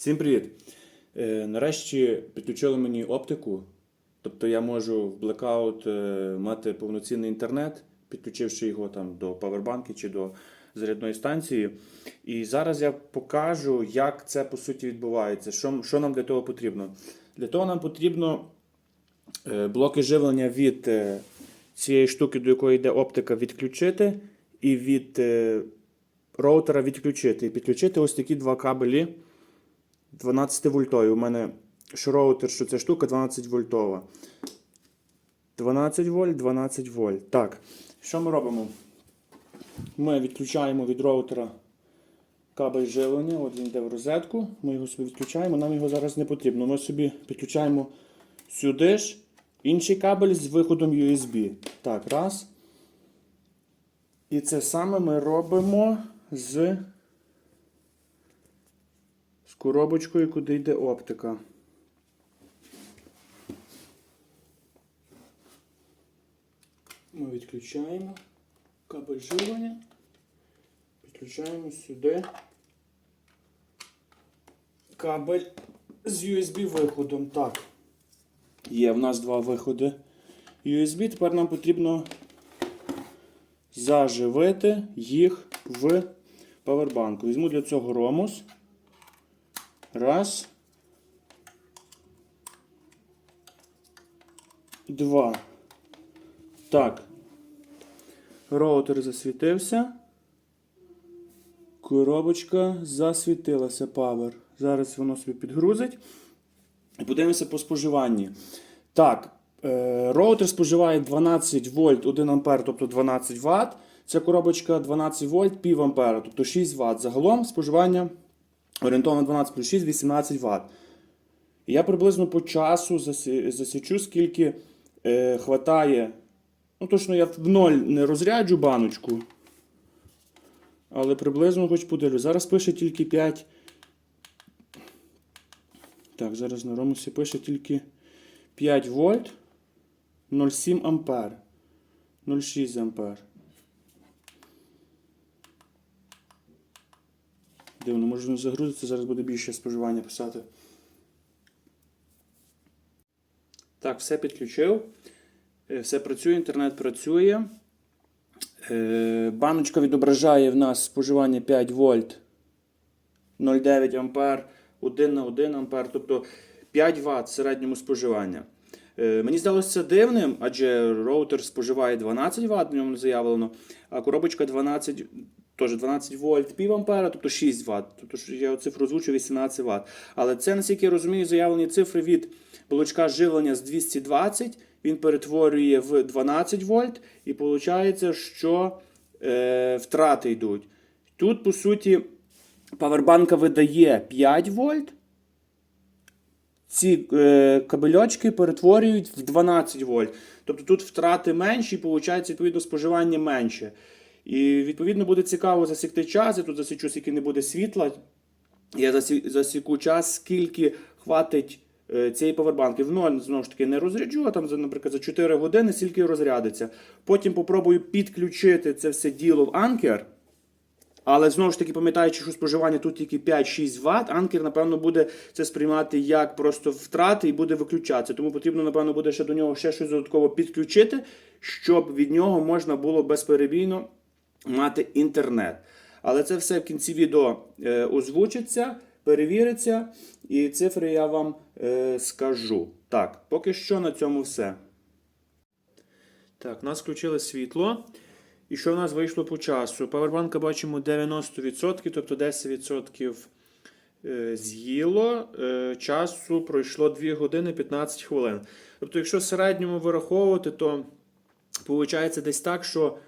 Всім привіт! Е, нарешті підключили мені оптику. Тобто я можу в блекаут е, мати повноцінний інтернет, підключивши його там до павербанки чи до зарядної станції. І зараз я покажу, як це по суті відбувається. Що, що нам для того потрібно? Для того нам потрібно е, блоки живлення від е, цієї штуки, до якої йде оптика, відключити, і від роутера відключити. І підключити ось такі два кабелі 12 вольтові. У мене що роутер, що ця штука 12 вольтова. 12 вольт, 12 вольт. Так, що ми робимо? Ми відключаємо від роутера кабель живлення. От він йде в розетку. Ми його собі відключаємо, нам його зараз не потрібно. Ми собі підключаємо сюди ж інший кабель з виходом USB. Так, раз. І це саме ми робимо з коробочкою, куди йде оптика. Ми відключаємо кабель живлення, підключаємо сюди кабель з USB виходом. Так. Є в нас два виходи USB. Тепер нам потрібно заживити їх в павербанку. Візьму для цього ромус. Раз. Два. Так. Роутер засвітився. Коробочка засвітилася Power. Зараз воно собі підгрузить. Подивимося по споживанні. Так, е, роутер споживає 12 вольт 1 ампер, тобто 12 Вт. Ця коробочка 12 вольт пів ампера, тобто 6 Вт. Загалом споживання орієнтовно 12 плюс 6 18 Вт. І я приблизно по часу засічу, скільки е, хватає. Ну, точно я в ноль не розряджу баночку. Але приблизно хоч подивлюсь. Зараз пише тільки 5. Так, зараз на ромусі пише тільки 5 вольт 0,7 ампер. 0,6 ампер. Дивно, може не загрузиться, зараз буде більше споживання писати. Так, все підключив. Е, Все працює, інтернет працює. Е, Баночка відображає в нас споживання 5 вольт 0,9 ампер, 1 на 1 ампер, тобто 5 Вт середньому споживання. Е, Мені здалося це дивним, адже роутер споживає 12 Вт, в ньому заявлено, а коробочка 12, теж 12 вольт пів тобто 6 Вт. Тобто я цифру озвучу 18 Вт. Але це, наскільки я розумію, заявлені цифри від блочка живлення з 220, він перетворює в 12 вольт, і виходить, що е, втрати йдуть. Тут, по суті, павербанка видає 5 вольт. Ці е, кабельочки перетворюють в 12 вольт. Тобто тут втрати менші, і виходить, відповідно, споживання менше. І відповідно буде цікаво засікти час. Я тут засічу, скільки не буде світла. Я засіку час, скільки хватить е, цієї павербанки. В ноль знову ж таки не розряджу, а там, наприклад, за 4 години скільки розрядиться. Потім попробую підключити це все діло в анкер. Але знову ж таки, пам'ятаючи, що споживання тут тільки 5-6 Вт, анкер, напевно, буде це сприймати як просто втрати і буде виключатися. Тому потрібно, напевно, буде ще до нього ще щось додатково підключити, щоб від нього можна було безперебійно мати інтернет. Але це все в кінці відео е, озвучиться, перевіриться, і цифри я вам е, скажу. Так, поки що на цьому все. Так, нас включили світло. І що в нас вийшло по часу? Павербанка бачимо 90%, тобто 10% е, з'їло. Часу пройшло 2 години 15 хвилин. Тобто, якщо в середньому вираховувати, то виходить десь так, що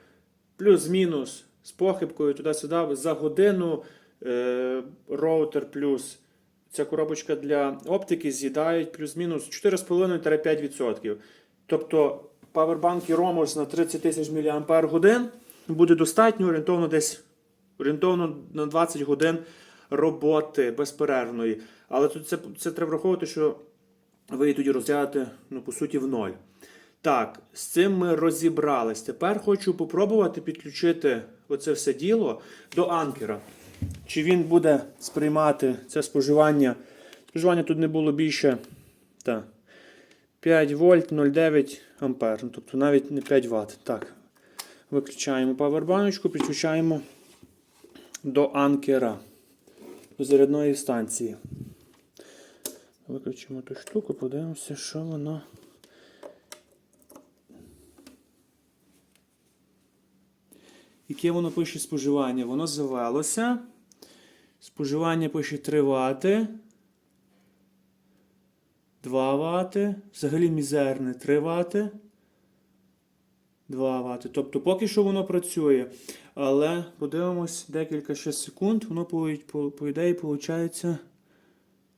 плюс-мінус з похибкою туди-сюди за годину е, роутер плюс ця коробочка для оптики з'їдають плюс-мінус 4,5-5%. Тобто павербанки Romos на 30 тисяч мАч буде достатньо орієнтовно десь орієнтовно на 20 годин роботи безперервної. Але тут це, це треба враховувати, що ви її тоді розглядати, ну, по суті, в ноль. Так, з цим ми розібрались. Тепер хочу попробувати підключити оце все діло до анкера. чи він буде сприймати це споживання. Споживання тут не було більше та, 5 вольт 0,9 ампер. Ну, тобто навіть не 5 Вт. Так. Виключаємо павербаночку, підключаємо до анкера, до зарядної станції. Виключимо ту штуку, подивимося, що воно. Яке воно пише споживання? Воно завелося. Споживання пише 3 Вт. 2 Вт. Взагалі мізерне 3 Вт. 2 Вт. Тобто поки що воно працює. Але подивимось декілька ще секунд. Воно по, по, по ідеї виходить.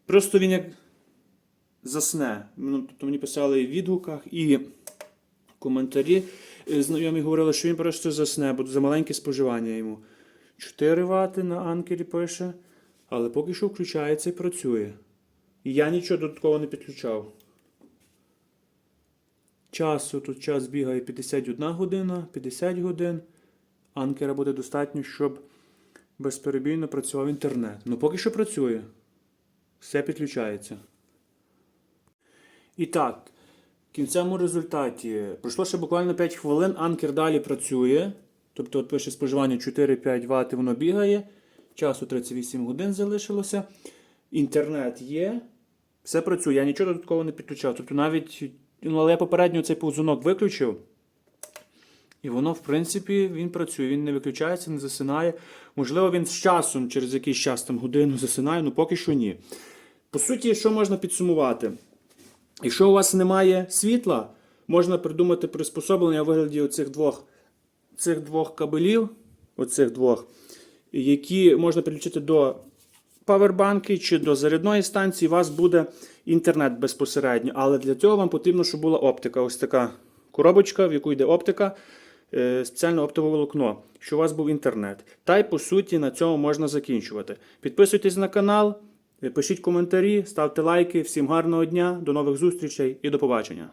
Просто він як засне. Ну, тобто мені писали і в відгуках, і коментарі. Е, Знайомі говорили, що він просто засне, бо за маленьке споживання йому. 4 Вт на анкері пише, але поки що включається і працює. І я нічого додатково не підключав. Часу тут час бігає 51 година, 50 годин. Анкера буде достатньо, щоб безперебійно працював інтернет. Ну поки що працює. Все підключається. І так, в кінцевому результаті пройшло ще буквально 5 хвилин, анкер далі працює. Тобто, от пише споживання 4-5 Вт, воно бігає. Часу 38 годин залишилося. Інтернет є. Все працює. Я нічого додатково не підключав. Тобто навіть, ну, але я попередньо цей повзунок виключив. І воно, в принципі, він працює, він не виключається, не засинає. Можливо, він з часом, через якийсь час, там годину засинає, але поки що ні. По суті, що можна підсумувати? Якщо у вас немає світла, можна придумати приспособлення у вигляді оцих двох, цих двох кабелів, оцих двох, які можна підключити до павербанки чи до зарядної станції, у вас буде інтернет безпосередньо. Але для цього вам потрібно, щоб була оптика. Ось така коробочка, в яку йде оптика, е, спеціальне оптове волокно, щоб у вас був інтернет. Та й по суті на цьому можна закінчувати. Підписуйтесь на канал, пишіть коментарі, ставте лайки. Всім гарного дня, до нових зустрічей і до побачення.